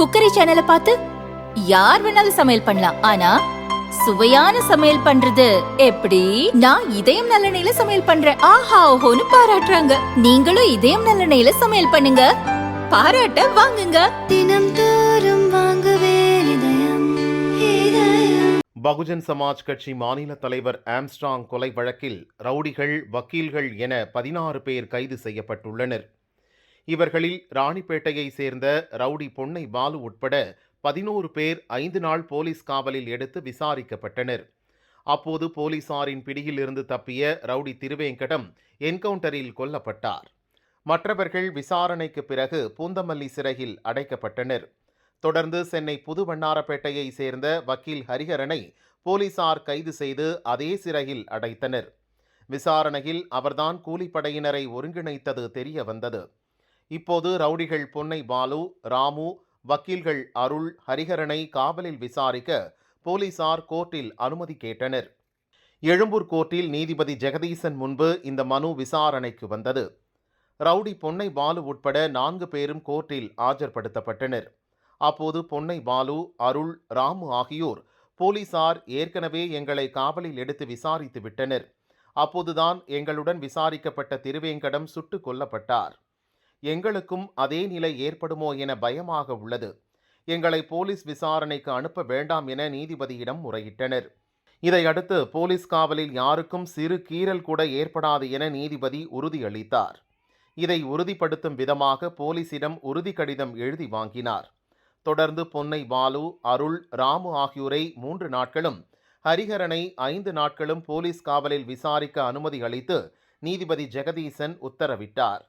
Cookery சேனலை பார்த்து யார் வேணாலும் சமையல் பண்ணலாம். ஆனா சுவையான சமையல் பண்றது எப்படி? நான் இதயம் நல்லெண்ணெயில சமையல் பண்றேன். ஆஹா ஓஹோன்னு பாராட்டுறாங்க. நீங்களும் இதயம் நல்லெண்ணெயில சமையல் பண்ணுங்க. பாராட்ட வாங்குங்க. தினம் தோறும் வாங்குவே பகுஜன் சமாஜ் கட்சி மாநில தலைவர் ஆம்ஸ்ட்ராங் கொலை வழக்கில் ரவுடிகள் வக்கீல்கள் என பதினாறு பேர் கைது செய்யப்பட்டுள்ளனர். இவர்களில் ராணிப்பேட்டையை சேர்ந்த ரவுடி பொன்னை பாலு உட்பட பதினோரு பேர் ஐந்து நாள் போலீஸ் காவலில் எடுத்து விசாரிக்கப்பட்டனர். அப்போது போலீசாரின் பிடியில் இருந்து தப்பிய ரவுடி திருவேங்கடம் என்கவுண்டரில் கொல்லப்பட்டார். மற்றவர்கள் விசாரணைக்கு பிறகு பூந்தமல்லி சிறையில் அடைக்கப்பட்டனர். தொடர்ந்து சென்னை புது வண்ணாரப்பேட்டையை சேர்ந்த வக்கீல் ஹரிஹரனை போலீசார் கைது செய்து அதே சிறையில் அடைத்தனர். விசாரணையில் அவர்தான் கூலிப்படையினரை ஒருங்கிணைத்தது தெரிய வந்தது. இப்போது ரவுடிகள் பொன்னை பாலு ராமு வக்கீல்கள் அருள் ஹரிஹரனை காவலில் விசாரிக்க போலீசார் கோர்ட்டில் அனுமதி கேட்டனர். எழும்பூர் கோர்ட்டில் நீதிபதி ஜெகதீசன் முன்பு இந்த மனு விசாரணைக்கு வந்தது. ரவுடி பொன்னை பாலு உட்பட நான்கு பேரும் கோர்ட்டில் ஆஜர்படுத்தப்பட்டனர். அப்போது பொன்னை பாலு அருள் ராமு ஆகியோர் போலீசார் ஏற்கனவே எங்களை காவலில் எடுத்து விசாரித்து விட்டனர். அப்போதுதான் எங்களுடன் விசாரிக்கப்பட்ட திருவேங்கடம் சுட்டுக் கொல்லப்பட்டார். எங்களுக்கும் அதே நிலை ஏற்படுமோ என பயமாக உள்ளது. எங்களை போலீஸ் விசாரணைக்கு அனுப்ப வேண்டாம் என நீதிபதியிடம் முறையிட்டனர். இதையடுத்து போலீஸ் காவலில் யாருக்கும் சிறு கீறல் கூட ஏற்படாது என நீதிபதி உறுதியளித்தார். இதை உறுதிப்படுத்தும் விதமாக போலீசிடம் உறுதி கடிதம் எழுதி வாங்கினார். தொடர்ந்து பொன்னை பாலு அருள் ராமு ஆகியோரை மூன்று நாட்களும் ஹரிஹரனை ஐந்து நாட்களும் போலீஸ் காவலில் விசாரிக்க அனுமதி அளித்து நீதிபதி ஜெகதீசன் உத்தரவிட்டார்.